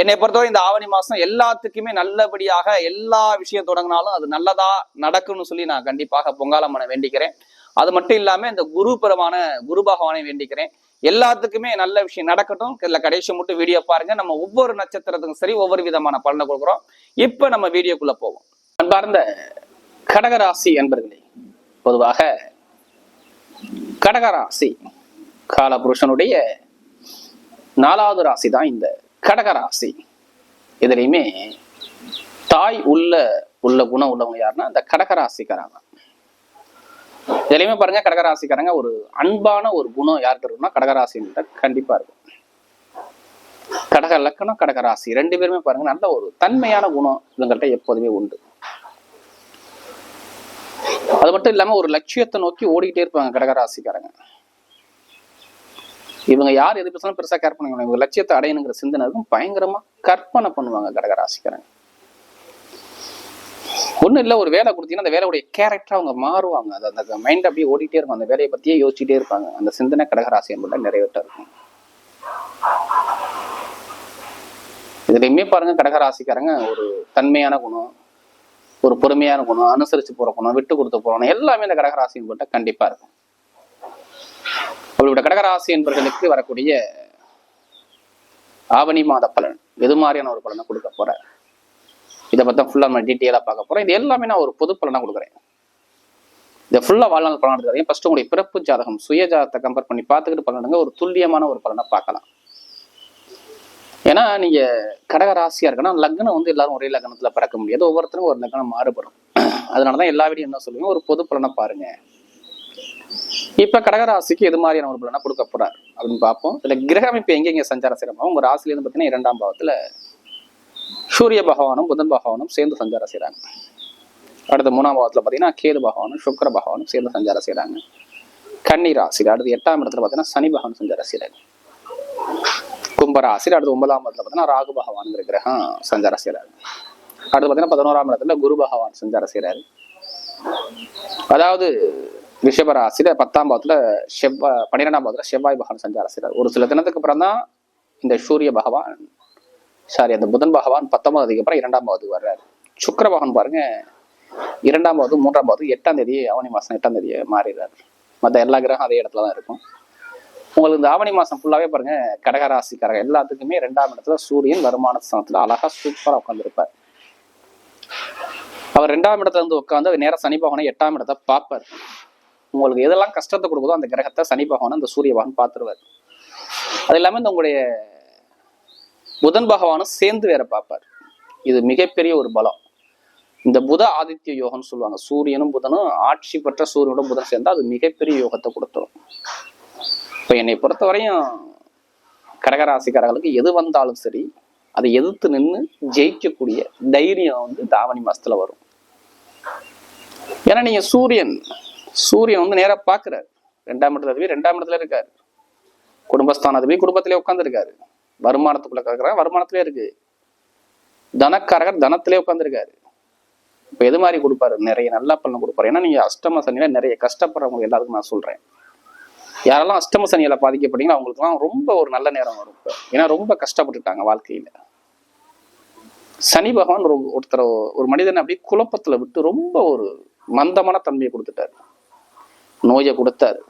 என்னை பொறுத்தவரை இந்த ஆவணி மாசம் எல்லாத்துக்குமே நல்லபடியாக எல்லா விஷயம் தொடங்கினாலும் அது நல்லதா நடக்கும்னு சொல்லி நான் கண்டிப்பாக பொங்காலம்மனை வேண்டிக்கிறேன். அது மட்டும் இல்லாம இந்த குருபரமான குரு பகவானை வேண்டிக்கிறேன். எல்லாத்துக்குமே நல்ல விஷயம் நடக்கட்டும். இதுல கடைசி மட்டும் வீடியோ பாருங்க. நம்ம ஒவ்வொரு நட்சத்திரத்துக்கும் சரி ஒவ்வொரு விதமான பலனை கொடுக்குறோம். இப்ப நம்ம வீடியோக்குள்ள போவோம். அன்பார்ந்த கடகராசி என்பர்களே பொதுவாக கடகராசி காலபுருஷனுடைய நாலாவது ராசி தான் இந்த. கடகராசி. இதுலையுமே தாய் உள்ள உள்ள குணம் உள்ளவங்க யாருன்னா இந்த கடகராசிக்காரங்க. இதுலையுமே பாருங்க கடகராசிக்காரங்க ஒரு அன்பான ஒரு குணம் யாருக்கு இருக்கும்னா கடகராசின்ற கண்டிப்பா இருக்கும். கடக லக்கணம் கடகராசி. ரெண்டு பேருமே பாருங்க நல்ல ஒரு தன்மையான குணம் இவங்கள்ட்ட எப்போதுமே உண்டு. அது மட்டும் இல்லாம ஒரு லட்சியத்தை நோக்கி ஓடிக்கிட்டே இருப்பாங்க கடகராசிக்காரங்க. இவங்க யார் எது பேசினாலும் பெருசா கேர் பண்ணுவாங்க இவங்க லட்சியத்தை அடையணுங்கிற சிந்தனை இருக்கும் பயங்கரமா கற்பனை பண்ணுவாங்க கடகராசிக்காரங்க ஒண்ணும் இல்ல ஒரு வேலை கொடுத்தீங்கன்னா அந்த வேலையுடைய கேரக்டர் அவங்க மாறுவாங்க. அது அந்த மைண்ட் அப்படியே ஓடிட்டே இருக்கும். அந்த வேலையை பத்தியே யோசிச்சுட்டே இருப்பாங்க. அந்த சிந்தனை கடகராசி என்பதுல நிறைவேற்ற இருக்கும் இதுலையுமே பாருங்க கடகராசிக்காரங்க ஒரு தன்மையான குணம் ஒரு பொறுமையான குணம் அனுசரிச்சு போற குணம் விட்டு கொடுத்து போறோம் எல்லாமே இந்த கடகராசியும் போட்டால் கண்டிப்பா இருக்கும். அப்படிப்பட்ட கடகராசி என்பவர்களுக்கு வரக்கூடிய ஆவணி மாத பலன் எது மாதிரியான ஒரு பலனை கொடுக்க போறேன் இதை பத்தி ஃபுல்லா நம்ம டீட்டெயிலாக பார்க்க போறோம். இது எல்லாமே நான் ஒரு பொது பலனா கொடுக்குறேன். இதை ஃபுல்லா வாழ்நாள் பலன் எடுக்காதீங்க ஃபர்ஸ்ட் உங்களுடைய பிறப்பு ஜாதகம் சுய ஜாதகத்தை கம்பேர் பண்ணி பார்த்துக்கிட்டு பலனுங்க. ஒரு துல்லியமான ஒரு பலனை பார்க்கலாம். ஏன்னா நீங்க கடக ராசியா இருக்குன்னா லக்னம் வந்து எல்லாரும் ஒரே லக்னத்துல பிறக்க முடியாது. ஒவ்வொருத்தரும் ஒரு லக்னம் மாறுபடும். அதனாலதான் எல்லா வீடியும் என்ன சொல்லுவீங்க? ஒரு பொது பலனை பாருங்க. இப்ப கடகராசிக்கு எது மாதிரியான ஒரு பலனை கொடுக்க போறாரு? அப்படின்னு பார்ப்போம். இதுல கிரக அமைப்பு எங்க எங்க சஞ்சாரம் செய்யறோமோ உங்க ராசில இருந்து பாத்தீங்கன்னா இரண்டாம் பாவத்துல சூரிய பகவானும் புதன் பகவானும் சேர்ந்து சஞ்சாரம் செய்யறாங்க. அடுத்த மூணாம் பாவத்துல பாத்தீங்கன்னா கேது பகவானும் சுக்கிர பகவானும் சேர்ந்து சஞ்சாரம் செய்றாங்க கன்னி ராசியில் அடுத்து எட்டாம் இடத்துல பாத்தீங்கன்னா சனி பகவான் சஞ்சாரம் செய்யறாங்க கும்பராசியில் அடுத்து ஒன்பதாம் இடத்துல பாத்தீங்கன்னா ராகு பகவான்ங்கிற கிரகம் சஞ்சாரம் செய்றாரு அடுத்து பாத்தீங்கன்னா பதினோராம் இடத்துல குரு பகவான் சஞ்சாரம் செய்யறாரு. அதாவது ரிஷபராசியில பத்தாம் பாவத்துல செவ்வாய் பன்னிரெண்டாம் பாவத்துல செவ்வாய் பகவான் சஞ்சாரம் செய்றாரு. ஒரு சில தினத்துக்கு அப்புறம் தான் இந்த சூரிய பகவான் சாரி அந்த புதன் பகவான் பத்தொன்பதுக்கு அப்புறம் இரண்டாம் பாவத்துக்கு வர்றாரு. சுக்கர பகவான் பாருங்க இரண்டாம் பாவது மூன்றாம் பாவது எட்டாம் தேதி ஆவணி மாசம் எட்டாம் தேதி மாறிடுறாரு. மற்ற எல்லா கிரகம் அதே இடத்துல தான் இருக்கும். உங்களுக்கு இந்த ஆவணி மாசம் ஃபுல்லாவே பாருங்க கடகராசிக்காரங்க எல்லாத்துக்குமே ரெண்டாம் இடத்துல சூரியன் வருமான ஸ்தானத்துல அழகா சூப்பரா உட்காந்துருப்பார் அவர் ரெண்டாம் இடத்துல இருந்து உட்காந்து நேரம் சனி பகவானை எட்டாம் இடத்தை பார்ப்பார். உங்களுக்கு எதெல்லாம் கஷ்டத்தை கொடுக்குதோ அந்த கிரகத்தை சனி பகவான் அந்த சூரிய பகவான் பார்த்துருவார். அது இல்லாம இந்த உங்களுடைய புதன் பகவானும் சேர்ந்து வேற பார்ப்பார். இது மிகப்பெரிய ஒரு பலம். இந்த புத ஆதித்ய யோகம்னு சொல்லுவாங்க. சூரியனும் புதனும் ஆட்சி பெற்ற சூரியனும் புதன் சேர்ந்தா அது மிகப்பெரிய யோகத்தை கொடுத்துரும். இப்போ என்னை பொறுத்தவரையும் கடகராசிக்காரர்களுக்கு எது வந்தாலும் சரி அதை எதிர்த்து நின்று ஜெயிக்கக்கூடிய தைரியம் வந்து தாவணி மாசத்துல வரும். ஏன்னா நீங்க சூரியன் சூரியன் வந்து நேரா பாக்குறாரு. ரெண்டாம் இடத்துல அதிபதி ரெண்டாம் இடத்துல இருக்காரு. குடும்பஸ்தானாதிபதி குடும்பத்திலே உட்காந்துருக்காரு வருமானத்துக்குள்ள கிடக்குறாங்க வருமானத்திலே இருக்கு. தனக்காரகர் தனத்திலே உட்காந்துருக்காரு இப்ப எது மாதிரி கொடுப்பாரு? நிறைய நல்ல பலன் கொடுப்பாரு. ஏன்னா நீங்க அஷ்டம சனியில் நிறைய கஷ்டப்படுறவங்க எல்லாருக்கும் நான் சொல்றேன். யாரெல்லாம் அஷ்டம சனியில பாதிக்கப்படுறீங்களோ அவங்களுக்குலாம் ரொம்ப ஒரு நல்ல நேரம் வரும் இப்போ. ஏன்னா ரொம்ப கஷ்டப்பட்டுட்டாங்க வாழ்க்கையில. சனி பகவான் ஒருத்தர் ஒரு மனிதனை அப்படியே குழப்பத்துல விட்டு ரொம்ப ஒரு மந்தமான தன்மையை கொடுத்துட்டாரு. நோயை கொடுத்தாரு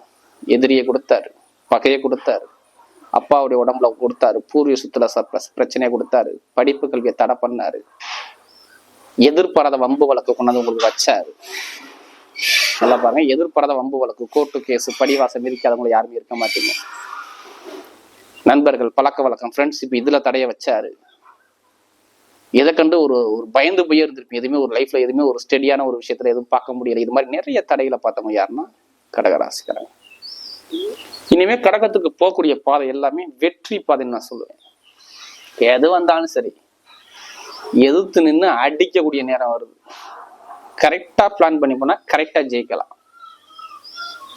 எதிரியை கொடுத்தாரு பகையை கொடுத்தாரு அப்பாவுடைய உடம்புல கொடுத்தாரு பூர்வீக சுத்துல ச- பிரச்சனையை கொடுத்தாரு படிப்பு கல்வியை தடை பண்ணாரு எதிர்பாராத வம்பு வழக்கு கொண்டாந்து உங்களுக்கு வச்சாரு. நல்லா பாருங்க எதிர்பாராத வம்பு வழக்கு கோர்ட்டு கேஸ் படிவாசம் மிதிக்காதவங்க யாருமே இருக்க மாட்டீங்க. நண்பர்கள் பழக்க வழக்கம் ஃப்ரெண்ட்ஷிப் இதுல தடைய வச்சாரு. எதை கண்டு ஒரு ஒரு பயந்து போய் இருந்திருப்பீங்க எதுவுமே ஒரு லைஃப்ல எதுவுமே ஒரு ஸ்டெடியான ஒரு விஷயத்துல எதுவும் பார்க்க முடியல. இது மாதிரி நிறைய தடைகளை பார்த்தவங்க யாருன்னா கடகராசிக்காரங்க. இனிமே கடகத்துக்கு போகக்கூடிய பாதை எல்லாமே வெற்றி பாதைன்னு நான் சொல்லுவேன். எது வந்தாலும் சரி எதிர்த்து நின்று அடிக்கக்கூடிய நேரம் வருது. கரெக்டா பிளான் பண்ணி போனா கரெக்டா ஜெயிக்கலாம்.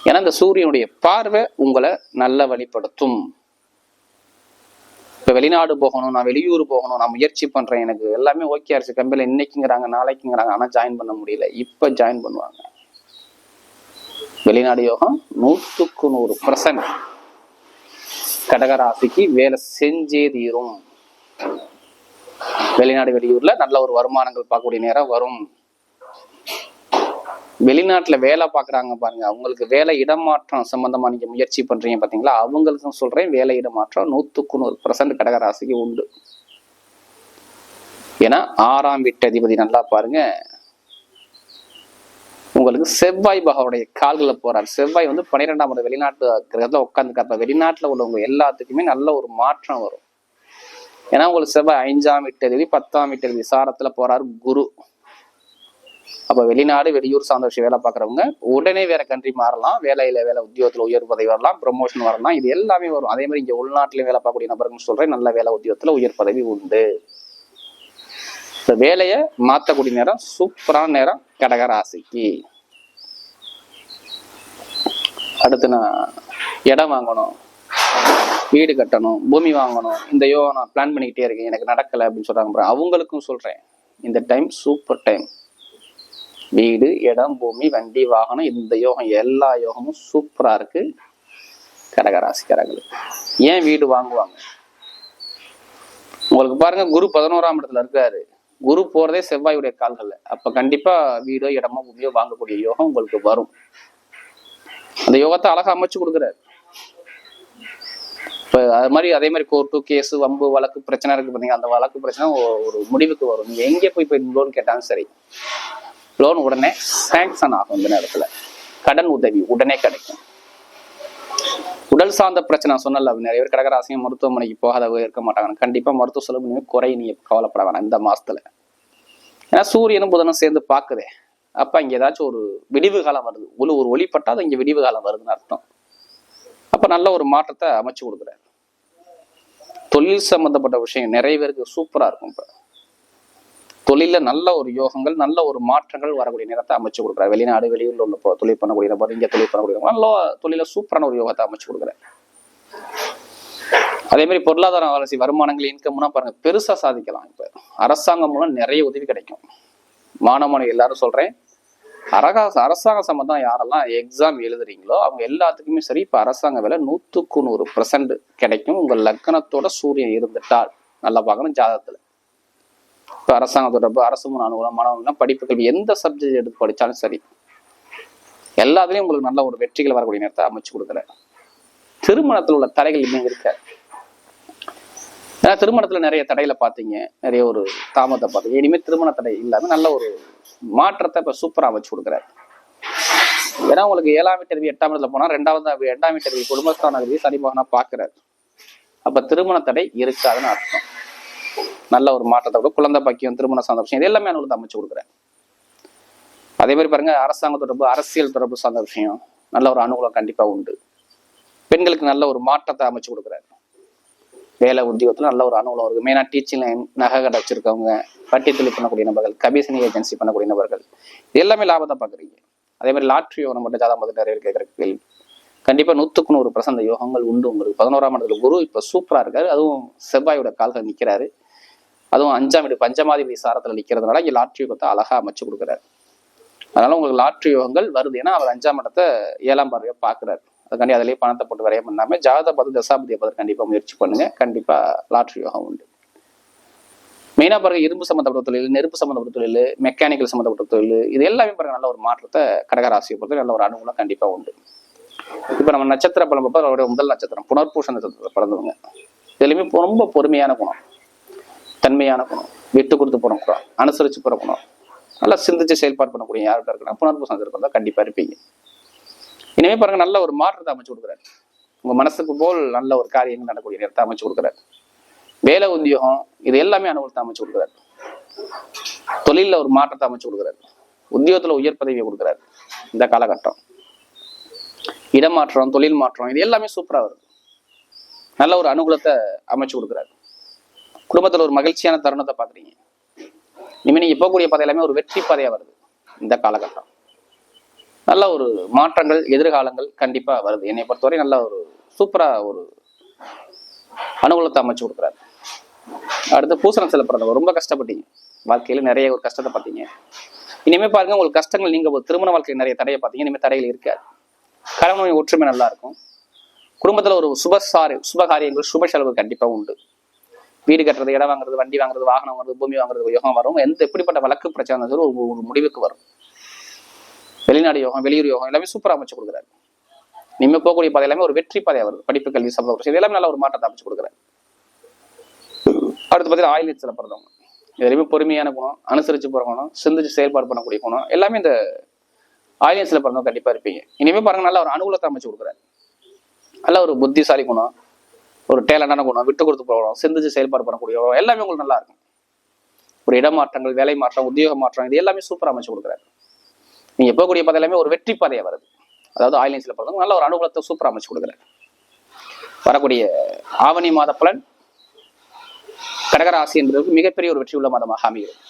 ஏன்னா இந்த சூரியனுடைய பார்வை உங்களை நல்ல வழிப்படுத்தும். இப்ப வெளிநாடு போகணும் நான் வெளியூர் போகணும் நான் முயற்சி பண்றேன் எனக்கு எல்லாமே ஓகே ஆயிடுச்சு கம்பெனில இன்னைக்குங்கிறாங்க நாளைக்குங்கிறாங்க ஆனா ஜாயின் பண்ண முடியல. இப்ப ஜாயின் பண்ணுவாங்க. வெளிநாடு யோகம் நூற்றுக்கு நூறு பர்சன்ட் கடகராசிக்கு வேலை செஞ்சே தீரும். வெளிநாடு வெளியூர்ல நல்ல ஒரு வருமானங்கள் பார்க்கக்கூடிய நேரம் வரும். வெளிநாட்டுல வேலை பார்க்கறாங்க பாருங்க. அவங்களுக்கு வேலை இடமாற்றம் சம்பந்தமா நீங்க முயற்சி பண்றீங்க பாத்தீங்களா? அவங்களுக்கும் சொல்றேன் வேலை இடமாற்றம் நூத்துக்கு நூறு பர்சன்ட் கடகராசிக்கு உண்டு. ஏன்னா ஆறாம் வீட்டு அதிபதி நல்லா பாருங்க. உங்களுக்கு செவ்வாய் பகவானுடைய கால்களில் போறார். செவ்வாய் வந்து பன்னிரெண்டாம் இடம் வெளிநாட்டு கிரகத்துல உட்காந்துருக்காப்ப வெளிநாட்டில் உள்ளவங்க எல்லாத்துக்குமே நல்ல ஒரு மாற்றம் வரும். ஏன்னா உங்களுக்கு செவ்வாய் ஐந்தாம் வீட்டு பத்தாம் வீட்டு அதிபதி சாரத்துல குரு. அப்ப வெளிநாடு வெளியூர் சார்ந்த விஷயம் வேலை பார்க்குறவங்க உடனே வேற கண்ட்ரி மாறலாம். வேலையில வேலை உத்தியோகத்துல உயர் பதவி வரலாம் ப்ரொமோஷன் வரலாம். இது எல்லாமே வரும். அதே மாதிரி இங்க உள்நாட்டிலையும் வேலை பார்க்கக்கூடிய நபர்கள் சொல்றேன். நல்ல வேலை உத்தியோகத்துல உயர் பதவி உண்டு. இந்த வேலையை மாற்றக்கூடிய நேரம் சூப்பரான நேரம் கடகராசிக்கு. அடுத்து நான் இடம் வாங்கணும் வீடு கட்டணும் பூமி வாங்கணும் இந்த யோகம் நான் பிளான் பண்ணிக்கிட்டே இருக்கேன். எனக்கு நடக்கலை அப்படின்னு சொல்கிறாங்க அவங்களுக்கும் சொல்கிறேன் இந்த டைம் சூப்பர் டைம் வீடு இடம் பூமி வண்டி வாகனம் இந்த யோகம் எல்லா யோகமும் சூப்பராக இருக்குது கடகராசிக்காரங்களுக்கு. ஏன் வீடு வாங்குவாங்க? உங்களுக்கு பாருங்க குரு பதினோராம் இடத்துல இருக்காரு. குரு போகிறதே செவ்வாயுடைய கால்கள்ல. அப்போ கண்டிப்பாக வீடோ இடமோ பூமியோ வாங்கக்கூடிய யோகம் உங்களுக்கு வரும். அந்த யோகத்தை அழகா அமைச்சு கொடுக்குறாரு. இப்போ அது மாதிரி அதே மாதிரி கோர்ட்டு கேஸ் வம்பு வழக்கு பிரச்சனை இருக்கு பாத்தீங்க அந்த வழக்கு பிரச்சனை ஒரு முடிவுக்கு வரும். நீங்க எங்கே போய் போய் லோன் கேட்டாலும் சரி. லோன் உடனே சாங்ஷன் ஆகும் இந்த நேரத்துல. கடன் உதவி உடனே கிடைக்கும். உடல் சார்ந்த பிரச்சனை சொன்னல நிறைய பேர் கடகராசியம் மருத்துவமனைக்கு போகாதவங்க இருக்க மாட்டாங்க. கண்டிப்பா மருத்துவ செலவு குறை நீங்க கவலைப்பட வேணாம் இந்த மாசத்துல. ஏன்னா சூரியனும் புதனும் சேர்ந்து பாக்குதே அப்ப இங்க ஏதாச்சும் ஒரு விடிவு காலம் வருது. ஒரு ஒரு ஒளிப்பட்டா அது இங்க விடிவு காலம் வருதுன்னு அர்த்தம். அப்ப நல்ல ஒரு மாற்றத்தை அமைச்சு கொடுக்குறாரு. தொழில் சம்பந்தப்பட்ட விஷயம் நிறைய பேருக்கு சூப்பரா இருக்கும் இப்ப. தொழில நல்ல ஒரு யோகங்கள் நல்ல ஒரு மாற்றங்கள் வரக்கூடிய நேரத்தை அமைச்சு கொடுக்குறாரு. வெளிநாடு வெளியூர்ல உள்ள தொழில் பண்ணக்கூடிய நபர் இங்க தொழில் பண்ணக்கூடிய நல்ல தொழில சூப்பரான ஒரு யோகத்தை அமைச்சு கொடுக்குறாரு. அதே மாதிரி பொருளாதார வளர்ச்சி வருமானங்கள் இன்கம்னா பாருங்க பெருசா சாதிக்கலாம் இப்ப. அரசாங்கம் மூலம் நிறைய உதவி கிடைக்கும். மாணவ எல்லாரும் சொல்றேன். அரகா அரசாங்க சம்பந்தம் யாரெல்லாம் எக்ஸாம் எழுதுறீங்களோ அவங்க எல்லாத்துக்குமே சரி இப்ப அரசாங்க வேலை நூத்துக்கு நூறு பர்சன்ட் கிடைக்கும். உங்க லக்கணத்தோட சூரியன் இருந்துட்டால். நல்லா பார்க்கணும் ஜாதகத்துல. இப்போ அரசாங்க தொடர்பு அரசு முன் அனுகூலம் மாணவர்கள்லாம் படிப்பு கல்வி எந்த சப்ஜெக்ட் எடுத்து படித்தாலும் சரி. எல்லாத்துலேயும் உங்களுக்கு நல்ல ஒரு வெற்றிகள் வரக்கூடிய நேரத்தை அமைச்சு கொடுக்குறேன் திருமணத்தில் உள்ள தடைகள் இன்னும் இருக்க? ஏன்னா திருமணத்துல நிறைய தடையில பார்த்தீங்க நிறைய ஒரு தாமதத்தை பார்த்தீங்க இனிமேல் திருமண தடை இல்லாம நல்ல ஒரு மாற்றத்தை இப்போ சூப்பராக அமைச்சு கொடுக்குறாரு. ஏன்னா உங்களுக்கு ஏழாம் வீட்டருவி எட்டாம் இடத்துல போனா ரெண்டாவது எட்டாம் வீட்டருவி குடும்பஸ்தான அதிபதி சனி பகவானா பார்க்கிறாரு அப்ப திருமண தடை இருக்காதுன்னு அர்த்தம். நல்ல ஒரு மாற்றத்தை குழந்தை பாக்கியம் திருமண சந்தோஷம் இது எல்லாமே அவங்களுக்கு அமைச்சு கொடுக்குறேன் அதே மாதிரி பாருங்க அரசாங்க தொடர்பு அரசியல் தொடர்பு சார்ந்த விஷயம். நல்ல ஒரு அனுகூலம் கண்டிப்பா உண்டு. பெண்களுக்கு நல்ல ஒரு மாற்றத்தை அமைச்சு கொடுக்குறாரு. வேலை உத்தியோகத்தில் நல்ல ஒரு அனுகூலம் இருக்கு. மெயினாக டீச்சிங் லைன் நகை கடை வச்சிருக்கவங்க வட்டி தொழில் பண்ணக்கூடிய நபர்கள் கமிஷன் ஏஜென்சி பண்ணக்கூடிய நபர்கள் இது எல்லாமே லாபத்தை பார்க்குறீங்க அதே மாதிரி லாட்ரி யோகம் மட்டும் ஜாதகம் பார்த்து நிறைய கேட்குற கேள்வி. கண்டிப்பாக நூற்றுக்கு நூறு பிரசந்த யோகங்கள் உண்டு உங்களுக்கு. பதினோராம் இடத்துல குரு இப்போ சூப்பராக இருக்காரு. அதுவும் செவ்வாயோட கால்கள் நிற்கிறாரு அதுவும் அஞ்சாம் வீடு பஞ்சமாதிபதி சாரத்தில் நிற்கிறதுனால இங்கே லாட்ரி யோகத்தை அழகாக அமைச்சு கொடுக்குறாரு. அதனால உங்களுக்கு லாட்ரி யோகங்கள் வருது. ஏன்னா அவர் அஞ்சாம் இடத்தை ஏழாம் பார்வையை பார்க்குறாரு. அதுக்காண்டி அதிலேயே பணத்தை போட்டு வரைய பண்ணாமல் ஜாதக பார்த்து தசாபதியை பார்த்து கண்டிப்பா முயற்சி பண்ணுங்க. கண்டிப்பா லாட்ரி யோகம் உண்டு. மெயினா பாருங்க இரும்பு சம்மந்தப்பட்ட தொழில் நெருப்பு சம்மந்தப்பட்ட தொழில் மெக்கானிக்கல் சம்மந்தப்பட்ட தொழில் இது எல்லாமே பிறகு நல்ல ஒரு மாற்றத்தை கடகராசியை பொறுத்த நல்ல ஒரு அனுகூலம் கண்டிப்பா உண்டு. இப்போ நம்ம நட்சத்திர பலம் பார்ப்போம் அவருடைய முதல் நட்சத்திரம் புனர்பூஷ நட்சத்திரத்தில் பிறந்தவங்க. இதுலையுமே ரொம்ப பொறுமையான குணம். தன்மையான குணம். விட்டு கொடுத்து போன குணம். அனுசரிச்சு போகிற குணம். நல்லா சிந்திச்சு செயல்பாடு பண்ணக்கூடிய யார்கிட்ட இருக்குன்னா புனர்பூச நட்சத்திரம் தான் கண்டிப்பா இருப்பீங்க. இனிமே பாருங்க நல்ல ஒரு மாற்றத்தை அமைச்சு கொடுக்குறாரு. உங்க மனசுக்கு போல் நல்ல ஒரு காரியங்கள் நடக்கக்கூடிய நேரத்தை அமைச்சு கொடுக்குறாரு. வேலை உத்தியோகம் இது எல்லாமே அனுகூலத்தை அமைச்சு கொடுக்குறாரு. தொழிலில் ஒரு மாற்றத்தை அமைச்சு கொடுக்குறாரு. உத்தியோகத்துல உயர் பதவியை கொடுக்குறாரு. இந்த காலகட்டம். இடமாற்றம் தொழில் மாற்றம் இது எல்லாமே சூப்பரா வருது. நல்ல ஒரு அனுகூலத்தை அமைச்சு கொடுக்குறாரு. குடும்பத்துல ஒரு மகிழ்ச்சியான தருணத்தை பாக்குறீங்க இனிமே நீங்க போகக்கூடிய பாதை எல்லாமே ஒரு வெற்றி பாதையா வருது. இந்த காலகட்டம். நல்ல ஒரு மாற்றங்கள் எதிர்காலங்கள் கண்டிப்பா வருது. என்னை பொறுத்தவரை நல்ல ஒரு சூப்பரா ஒரு அனுகூலத்தை அமைச்சு கொடுக்குறாரு. அடுத்து பூசணம் பிறந்தவங்க ரொம்ப கஷ்டப்பட்டீங்க. வாழ்க்கையில நிறைய ஒரு கஷ்டத்தை பார்த்தீங்க. இனிமே பாருங்க உங்களுக்கு கஷ்டங்கள் நீங்க ஒரு திருமண வாழ்க்கையில் நிறைய தடையை பார்த்தீங்க. இனிமே தடைகள் இருக்காது. கணவன் ஒற்றுமை நல்லா இருக்கும். குடும்பத்துல ஒரு சுபசாரி சுபகாரியங்கள் சுப செலவு கண்டிப்பா உண்டு. வீடு கட்டுறது இடம் வாங்குறது வண்டி வாங்குறது வாகனம் வாங்குறது பூமி வாங்குறது யோகம் வரும். எந்த எப்படிப்பட்ட வழக்கு பிரச்சனை ஒரு ஒரு முடிவுக்கு வரும். வெளிநாடு யோகம் வெளியூர் யோகம் எல்லாமே சூப்பராக அமைச்சு கொடுக்குறாரு. இனிமேல் போகக்கூடிய பாதை எல்லாமே ஒரு வெற்றி பாதையாக வருது. படிப்பு கல்வி சம்பளம் இது எல்லாமே நல்ல ஒரு மாற்றத்தை அமைச்சு கொடுக்குறாரு. அடுத்து பார்த்தீங்கன்னா ஆயில் நீச்சல பிறந்தவங்க எதுலையுமே பொறுமையான குணம் அனுசரிச்சு போகிற குணம் சிந்திச்சு செயல்பாடு பண்ணக்கூடிய குணம் எல்லாமே இந்த ஆயிலியன்ஸ்ல பிறந்தவங்க கண்டிப்பாக இருப்பீங்க. இனிமேல் பாருங்க நல்ல ஒரு அனுகூலத்தை அமைச்சு கொடுக்குறாரு. நல்ல ஒரு புத்திசாலி குணம் ஒரு டேலண்டான குணம் விட்டு கொடுத்து போகணும் சிந்திச்சு செயல்பாடு பண்ணக்கூடிய எல்லாமே உங்களுக்கு நல்லா இருக்கும். ஒரு இடமாற்றங்கள் வேலை மாற்றம் உத்தியோக மாற்றம் இது எல்லாமே சூப்பராக அமைச்சு கொடுக்குறாரு. நீங்க போகக்கூடிய பாதை எல்லாமே ஒரு வெற்றி பாதையா வருது. அதாவது ஆயிலியன்ஸ்ல பிறந்தவங்க நல்ல ஒரு அனுகூலத்தை சூப்பராக அமைச்சு கொடுக்குறாரு. வரக்கூடிய ஆவணி மாத பலன் கடகராசி என்பதற்கு மிகப்பெரிய ஒரு வெற்றி உள்ள மாதமாக அமைகிறது.